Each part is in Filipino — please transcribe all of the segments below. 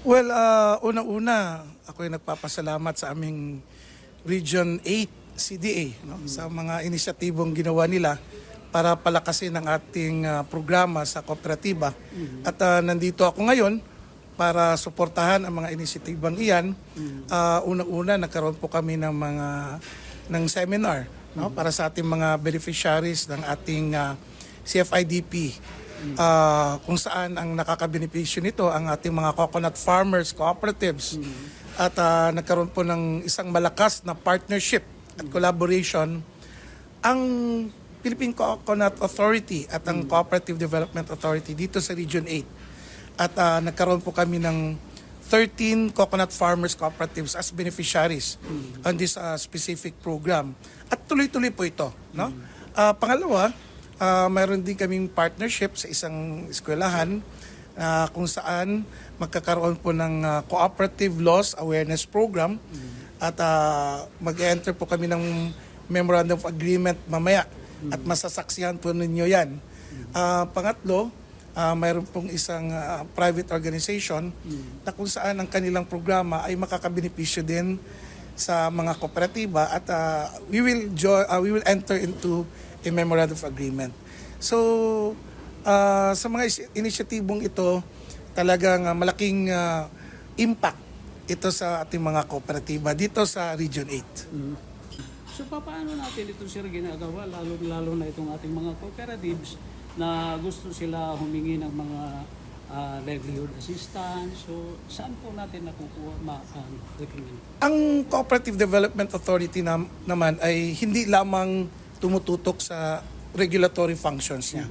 Well, uh, una-una, ako ay nagpapasalamat sa aming Region 8 CDA no? sa mga inisyatibong ginawa nila para palakasin ang ating uh, programa sa kooperatiba. At uh, nandito ako ngayon para suportahan ang mga inisyatibang iyan. Uh, una-una, nagkaroon po kami ng mga ng seminar no? para sa ating mga beneficiaries ng ating uh, CFIDP ah, kung saan ang nakakabenepisyo nito ang ating mga coconut farmers, cooperatives. At ah, nagkaroon po ng isang malakas na partnership at collaboration ang Philippine Coconut Authority at ang Cooperative Development Authority dito sa Region 8. At ah, nagkaroon po kami ng 13 coconut farmers cooperatives as beneficiaries on this ah, specific program. At tuloy-tuloy po ito. No? Ah, pangalawa, ah, mayroon din kaming partnership sa isang eskwelahan ah, kung saan magkakaroon po ng ah, Cooperative Laws Awareness Program at ah, mag-enter po kami ng Memorandum of Agreement mamaya at masasaksihan po ninyo yan. Ah, pangatlo, ah, mayroon pong isang ah, private organization na kung saan ang kanilang programa ay makakabenepisyo din sa mga kooperatiba at ah, we will jo- ah, we will enter into a memorandum of agreement. So ah, sa mga is- inisyatibong ito talagang ah, malaking ah, impact ito sa ating mga kooperatiba dito sa Region 8. So paano natin ito sir ginagawa lalo lalo na itong ating mga cooperatives na gusto sila humingi ng mga ah, livelihood assistance. So saan po natin nakukuha ma uh, recommend? Ang Cooperative Development Authority nam- naman ay hindi lamang tumututok sa regulatory functions niya.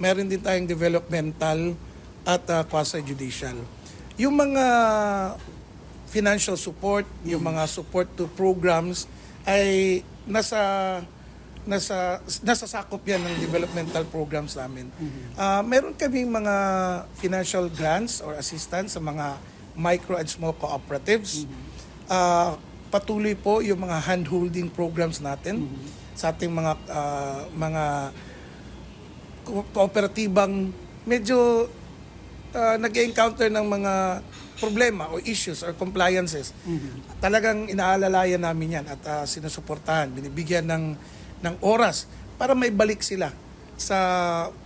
Meron din tayong developmental at uh, quasi-judicial. Yung mga financial support, yung mga support to programs ay nasa nasa nasa sakop yan ng developmental programs namin. Ah, meron kaming mga financial grants or assistance sa mga micro and small cooperatives. Ah, patuloy po yung mga hand-holding programs natin sa ating mga ah, mga ko- kooperatibang medyo uh, nag-encounter ng mga problema o issues or compliances. Talagang inaalalayan namin yan at uh, sinusuportahan, binibigyan ng, ng oras para may balik sila sa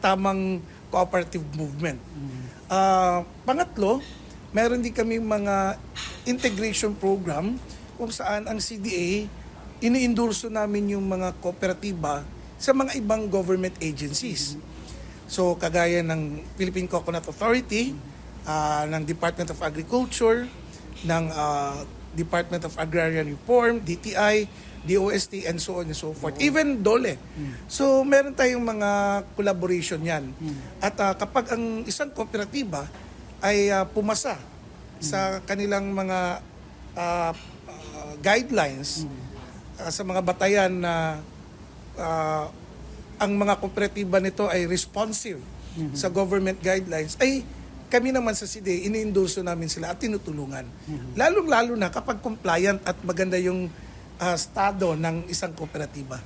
tamang cooperative movement. Ah, pangatlo, meron din kami mga integration program kung saan ang CDA iniindurso namin yung mga kooperatiba sa mga ibang government agencies. So kagaya ng Philippine Coconut Authority, ah, ng Department of Agriculture, ng ah, Department of Agrarian Reform, DTI, DOST, and so on and so forth. Even DOLE. So meron tayong mga collaboration yan. At ah, kapag ang isang kooperatiba ay ah, pumasa sa kanilang mga ah, ah, guidelines ah, sa mga batayan na ah, ang mga kooperatiba nito ay responsive sa government guidelines, ay kami naman sa CDA, ini-endorso namin sila at tinutulungan. Lalong-lalo na kapag compliant at maganda yung ah, estado ng isang kooperatiba.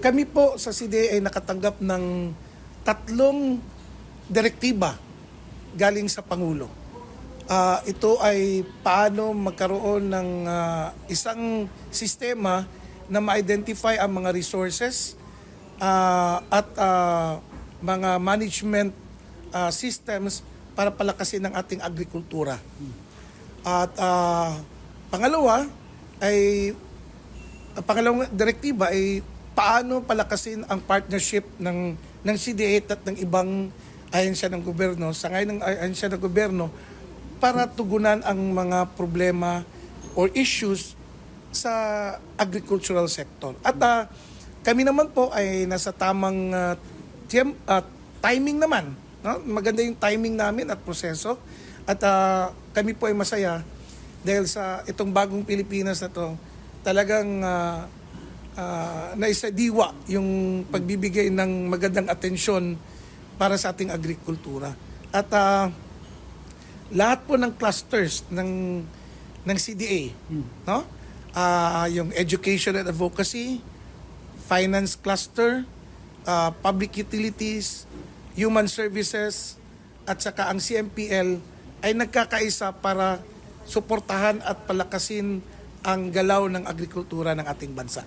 Kami po sa CDA ay nakatanggap ng tatlong direktiba galing sa Pangulo. Ah, ito ay paano magkaroon ng ah, isang sistema na ma-identify ang mga resources ah, at ah, mga management ah, systems para palakasin ang ating agrikultura. At ah, pangalawa ay ang pangalawang direktiba ay paano palakasin ang partnership ng ng CDA at ng ibang ahensya ng gobyerno sa ngayon ng ahensya ng gobyerno para tugunan ang mga problema or issues sa agricultural sector. At ah, kami naman po ay nasa tamang ah, tiyem- ah, timing naman. No? Maganda yung timing namin at proseso. At ah, kami po ay masaya dahil sa itong bagong Pilipinas na to, talagang uh, naisadiwa yung pagbibigay ng magandang atensyon para sa ating agrikultura. At ah, lahat po ng clusters ng ng CDA, no? Ah, yung education and advocacy, finance cluster, ah, public utilities, human services, at saka ang CMPL ay nagkakaisa para suportahan at palakasin ang galaw ng agrikultura ng ating bansa.